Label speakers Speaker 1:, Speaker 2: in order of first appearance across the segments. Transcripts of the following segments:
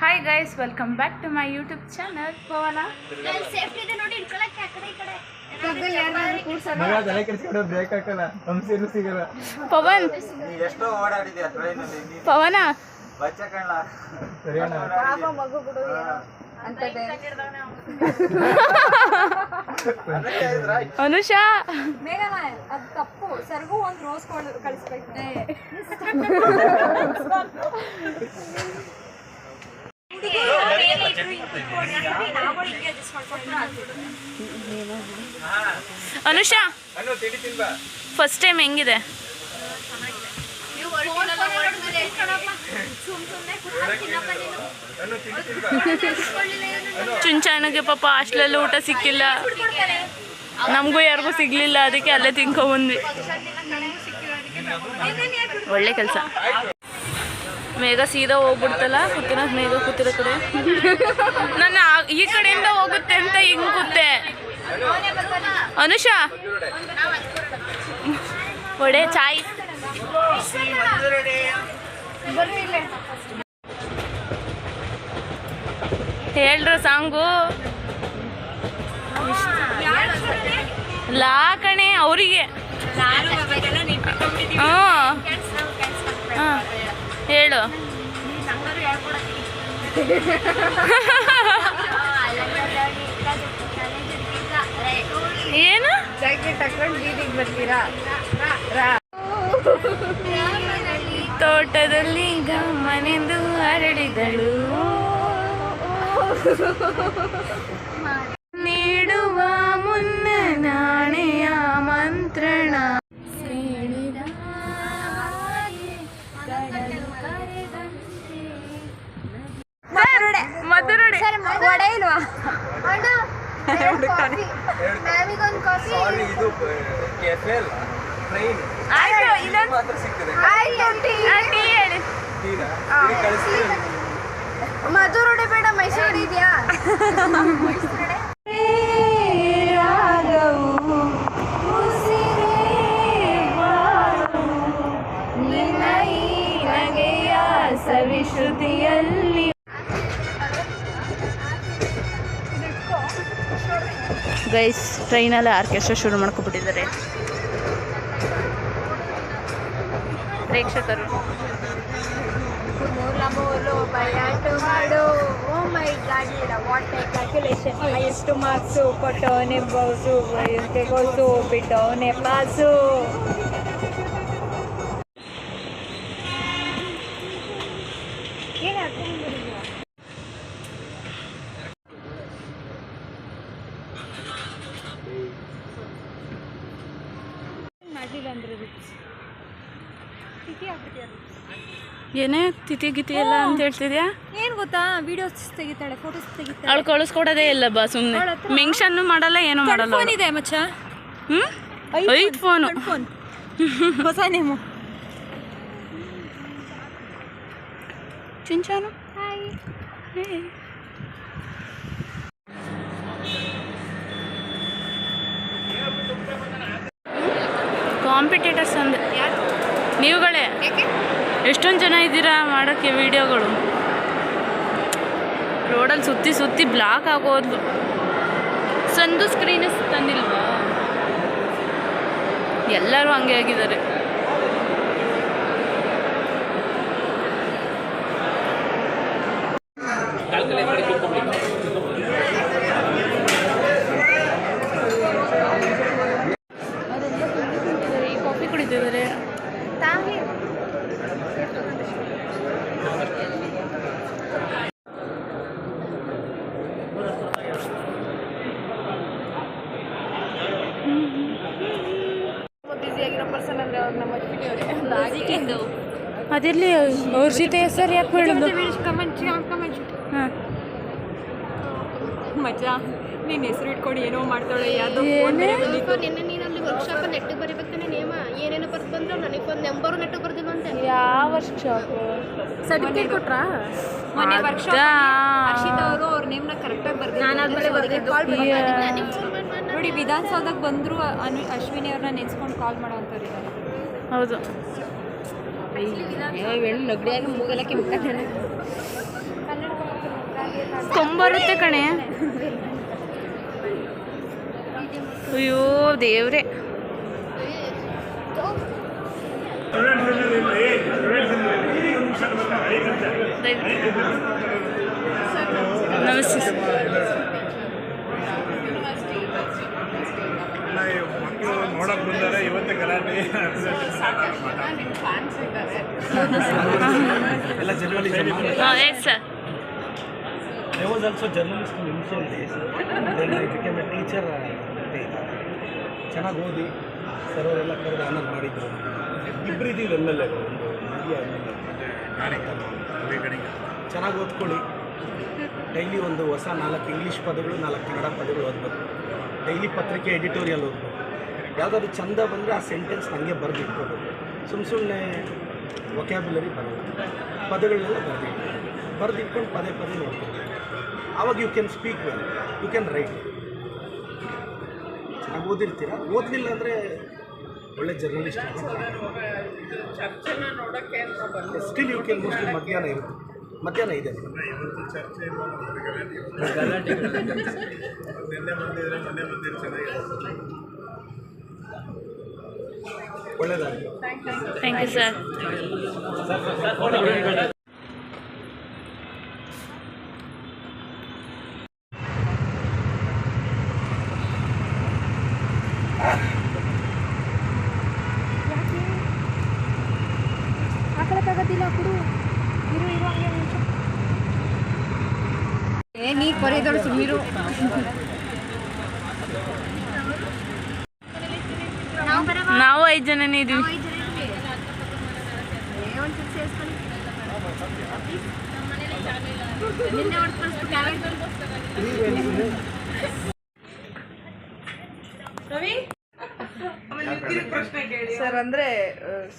Speaker 1: Hi guys welcome back to my YouTube channel Pavana. Pavan. Pavana? Anusha.
Speaker 2: ಮೇಘನ ಅದು ತಪ್ಪು. ಸರ್ಗೂ ಒಂದು ರೋಸ್ ಕಳಿಸ್ಬೇಕು
Speaker 1: ಅನುಷಾ ಫಸ್ಟ್ ಟೈಮ್ ಹೆಂಗಿದೆ?
Speaker 3: ಚುಂಚಾನಗೆ ತಿಂಡಿ ತಿನ್ಬಾ.
Speaker 1: ಚುಂಚಾನಿಗೆ ಪಾಪ ಹಾಸ್ಟ್ಲಲ್ಲಿ ಊಟ ಸಿಕ್ಕಿಲ್ಲ. ನಮಗೂ ಯಾರಿಗೂ ಸಿಗ್ಲಿಲ್ಲ ಅದಕ್ಕೆ ಅಲ್ಲೇ ತಿನ್ಕೊಂಡ್ಬಂದ್ವಿ ಬಂದ್ವಿ. ಒಳ್ಳೆ ಕೆಲಸ. ಮೇಘ ಸೀದಾ ಹೋಗ್ಬಿಡ್ತಲ್ಲ ಕೂತಿರೋ ಮೇಘ ಕೂತಿರೋ ಕಡೆ. ನನ್ನ ಈ ಕಡೆಯಿಂದ ಹೋಗುತ್ತೆ ಅಂತ ಹಿಂಗ್ ಕೂತೆ. ಅನುಷಾ. ಒಡೆ ಚಾಯ್. ಹೇಳ್ರ ಸಾಂಗು. ಲಾ ಕಣೆ ಅವರಿಗೆ. ಹಾಂ. ಹಾಂ. ಹೇಳು. ಏನು?
Speaker 2: ಜಾಕೆಟ್ ಹಾಕೊಂಡು ಬೀದಿಗೆ ಬರ್ತೀರಾ
Speaker 1: ತೋಟದಲ್ಲಿ ಗಮನೆಂದು ಹರಡಿದಳು.
Speaker 2: ಮ್ಯಾಮಿಗೊಂದು ಕಾಫಿ
Speaker 3: ಸಾರಿ ಇದು ಕೆಫೆ ಅಲ್ಲ ಟ್ರೈನ್
Speaker 1: ಆಯ್ತು
Speaker 3: ಮಾತ್ರ ಸಿಗ್ತದೆ
Speaker 1: ಟೀ. ಹೇಳಿ.
Speaker 3: ಟೀನಾ? ಟೀ ಕಳಿಸ್ತೀನಿ.
Speaker 2: ಮಧುರೊಡೆ ಬೇಡ ಮೈಸೂರು ಇದೆಯಾ?
Speaker 1: ಗೈಸ್ ಟ್ರೈನಲ್ಲಿ ಆರ್ಕೆಸ್ಟ್ರಾ ಶುರು ಮಾಡ್ಕೊಬಿಟ್ಟಿದ್ದಾರೆ ಪ್ರೇಕ್ಷಕರು
Speaker 2: ಎಷ್ಟು ಮಾರ್ಕ್ಸು ಕೊಟ್ಟವನೇ ಬೌಸು ಬಿಟ್ಟವನೆ ಪಾಸು
Speaker 1: ಏನೇ ತಿಥಿ ಗಿತಿ ಎಲ್ಲ ಅಂತ ಹೇಳ್ತಿದ್ಯಾ?
Speaker 2: ಏನ್ ಗೊತ್ತಾ? ವಿಡಿಯೋಸ್ ತೆಗಿತಾಳೆ ಫೋಟೋಸ್ ತೆಗಿತಾಳೆ.
Speaker 1: ಅವಳು ಕಳಿಸ್ಕೊಡೋದೇ ಇಲ್ಲ ಬಾ ಸುಮ್ಮನೆ ಮೆನ್ಷನ್ನು ಮಾಡಲ್ಲ ಏನೂ ಮಾಡಲ್ಲ
Speaker 2: ಫೋನ್ ಇದೆ ಮಚ್ಚ?
Speaker 1: ಹ್ಞೂ ಐದು ಫೋನು
Speaker 2: ಫೋನ್ ಹೊಸ ನೇಮು
Speaker 1: ಚಿಂಚಾನು?
Speaker 2: ಹಾಯ್
Speaker 1: ಕಾಂಪಿಟೇಟರ್ಸ್ ಅಂದೆ ನೀವುಗಳೇ? ಎಷ್ಟೊಂದು ಜನ ಇದ್ದೀರಾ ಮಾಡೋಕ್ಕೆ ವಿಡಿಯೋಗಳು? ರೋಡಲ್ಲಿ ಸುತ್ತಿ ಸುತ್ತಿ ಬ್ಲಾಕ್ ಆಗೋದು ಸಂದು ಸ್ಕ್ರೀನ್ ತಂದಿಲ್ವಾ? ಎಲ್ಲರೂ ಹಂಗೆ ಆಗಿದ್ದಾರೆ ಈ ಕಾಫಿ ಕುಡಿತಿದ್ದಾರೆ ಅದಿರ್ಲಿ ಅವ್ರ ಜೊತೆ ಹೆಸರು ಯಾಕೆ ಹೇಳೋದು?
Speaker 2: ಕಮೆಂಟ್ ಕಮೆಂಟ್
Speaker 1: ಹಾಂ.
Speaker 2: ಮಜಾ ನೀನ್ ಹೆಸರು ಇಟ್ಕೊಂಡು ಏನೋ ಮಾಡ್ತಾಳೆ ಯಾವ್ದೋ
Speaker 1: ಏನೇ?
Speaker 4: ನಿನ್ನೆ ನೀನು ಅಲ್ಲಿ ವರ್ಕ್ಶಾಪ್ ನೆಟ್ಟಿಗೆ ಬರಿಬೇಕಾನೆ ನೇಮ ಏನೇನೋ ಬರ್ದು ಬಂದ್ರೆ ಒಂದು ನಂಬರು ನೆಟ್ಟಿಗೆ ಬರ್ದಿಲ್ಲ ಅಂತ
Speaker 1: ಯಾವ ವರ್ಕ್ಶಾಪ್
Speaker 2: ಸರ್ಟಿಫಿಕೇಟ್ ಕೊಟ್ರಾ? ಮೊನ್ನೆ ವರ್ಕ್ಶಾಪ್? ಹರ್ಷಿತ್ ಅವರು ಅವ್ರ ನೇಮ್ನ ಕರೆಕ್ಟಾಗಿ ಕಾಲ್ ನೋಡಿ ವಿಧಾನಸೌಧಕ್ಕೆ ಬಂದ್ರು ಅನ್ವಿ ಅಶ್ವಿನಿ ಅವ್ರನ್ನ ನೆನ್ಸ್ಕೊಂಡು ಕಾಲ್ ಮಾಡೋವಂಥವ್ರು ಇದ್ದಾರೆ
Speaker 1: ಹೌದು.
Speaker 2: ನಗಡಿಯಾಗ ಮೂಗಲಕ್ಕೆ ಮುಖ
Speaker 1: ಕೊಂಬರುತ್ತೆ ಕಣೆ. ಅಯ್ಯೋ ದೇವ್ರೆ. ನಮಸ್ತೆ.
Speaker 5: ಮಕ್ಕಳು ನೋಡಕ್ ಬಂದಾರೆ ಇವತ್ತೇ ಗಲಾಟೆ
Speaker 6: ಎಲ್ಲ journalism
Speaker 1: yes sir
Speaker 6: I was also journalist in initial days then I became a teacher ಚೆನ್ನಾಗಿ ಓದಿ ಸರ್ ಅವರೆಲ್ಲ ಕರೆದು ಆನಂದ ಮಾಡಿದ್ರು ಇಬ್ಬರಿದ್ದೀವಿ ಎಂ ಎಲ್ ಎ ಒಂದು ಹಿರಿಯ ಎಂ ಎಲ್ ಎ ಚೆನ್ನಾಗಿ ಓದ್ಕೊಳ್ಳಿ. ಡೈಲಿ ಒಂದು ಹೊಸ ನಾಲ್ಕು ಇಂಗ್ಲೀಷ್ ಪದಗಳು, ನಾಲ್ಕು ಕನ್ನಡ ಪದಗಳು ಓದ್ಬೇಕು. ಡೈಲಿ ಪತ್ರಿಕೆ ಎಡಿಟೋರಿಯಲ್ ಓದ್ಬೇಕು. ಯಾವುದಾದ್ರು ಚಂದ ಬಂದರೆ ಆ ಸೆಂಟೆನ್ಸ್ ನನಗೆ ಬರೆದು ಇಟ್ಕೋಬೇಕು ಸುಮ್ಮ ಸುಮ್ಮನೆ ವೊಕ್ಯಾಬ್ಯುಲರಿ ಬರೋದು ಪದಗಳನ್ನೆಲ್ಲ ಬರೆದಿಟ್ಟು ಬರೆದಿಟ್ಕೊಂಡು ಪದೇ ಪದೇ ನೋಡ್ಕೊಂಡು. ಆವಾಗ you can speak well you can write ಚೆನ್ನಾಗಿ ಓದಿರ್ತೀರ? ಓದಲಿಲ್ಲ ಅಂದರೆ ಒಳ್ಳೆ journalist still you can mostly ಮಧ್ಯಾಹ್ನ ಇರುತ್ತೆ. ಮಧ್ಯಾಹ್ನ ಇದೆ
Speaker 5: ಚರ್ಚೆ. ನಿನ್ನೆ ಬಂದಿದ್ರೆ ಮೊನ್ನೆ ಬಂದಿದ್ರೆ ಚೆನ್ನಾಗಿರುತ್ತೆ
Speaker 6: ಒಳ್ಳೆಯದಾಗಲಿ
Speaker 1: ಥ್ಯಾಂಕ್ ಯು ಸರ್
Speaker 2: ನೀ ಕೊರಿದೋಡು ಸುಮ್ಮೀರು ನಾವು
Speaker 1: ಐದು ಜನನೇ ಇದೀವಿ.
Speaker 7: ಸರ್ ಅಂದ್ರೆ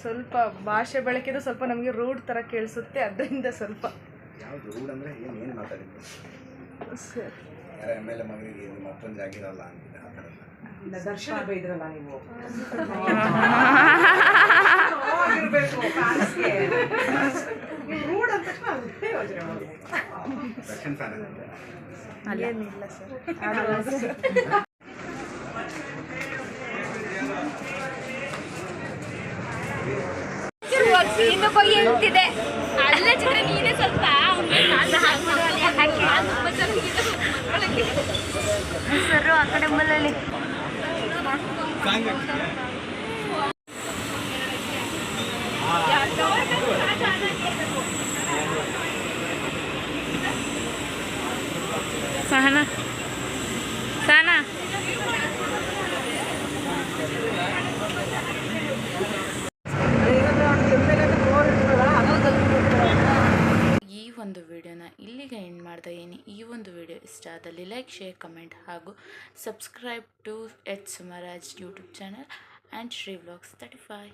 Speaker 7: ಸ್ವಲ್ಪ ಭಾಷೆ ಬಳಕೆದು ಸ್ವಲ್ಪ ನಮಗೆ ರೂಢ್ ತರ ಕೇಳಿಸುತ್ತೆ ಅದರಿಂದ ಸ್ವಲ್ಪ.
Speaker 8: ರೂಢ
Speaker 7: ಸರ್
Speaker 8: ಮಗನಿಗೆ ನಿಮ್ಮ ಅಪ್ಪನ ಜಾಗಿರಲ್ಲ ಅಂತಿದೆ ಆ ಥರ ಎಲ್ಲ.
Speaker 7: ದರ್ಶನ ಬೈದ್ರಲ್ಲ ನೀವು. ರೂಢ್ ಅಂತ ತಕ್ಷಣ ಅದೇ ಯೋಚನೆ ಮಾಡಿ.
Speaker 8: ದರ್ಶನ್ ಫ್ಯಾನ್ ಅಂತ
Speaker 7: ಏನಿಲ್ಲ ಸರ್.
Speaker 2: ಇನ್ನು ಹೋಗಿ ಅಲ್ಲೇ ಚಿತ್ರ ನೀನೇ ಸ್ವಲ್ಪ ಸರ್ ಆ ಕಡೆ ಮಲ್ಲಲ್ಲಿ
Speaker 1: ಸಹನಾ ಸಹನಾ ಈ ಒಂದು ವಿಡಿಯೋನ ಇಲ್ಲಿಗೆ ಎಂಡ್ ಮಾಡ್ತಾ ಇದ್ದೀನಿ ಈ ಒಂದು ವಿಡಿಯೋ ಇಷ್ಟ ಆದಲ್ಲಿ ಲೈಕ್ ಶೇರ್ ಕಮೆಂಟ್ ಹಾಗೂ subscribe to H Sumaraj YouTube channel and Shri vlogs thirty five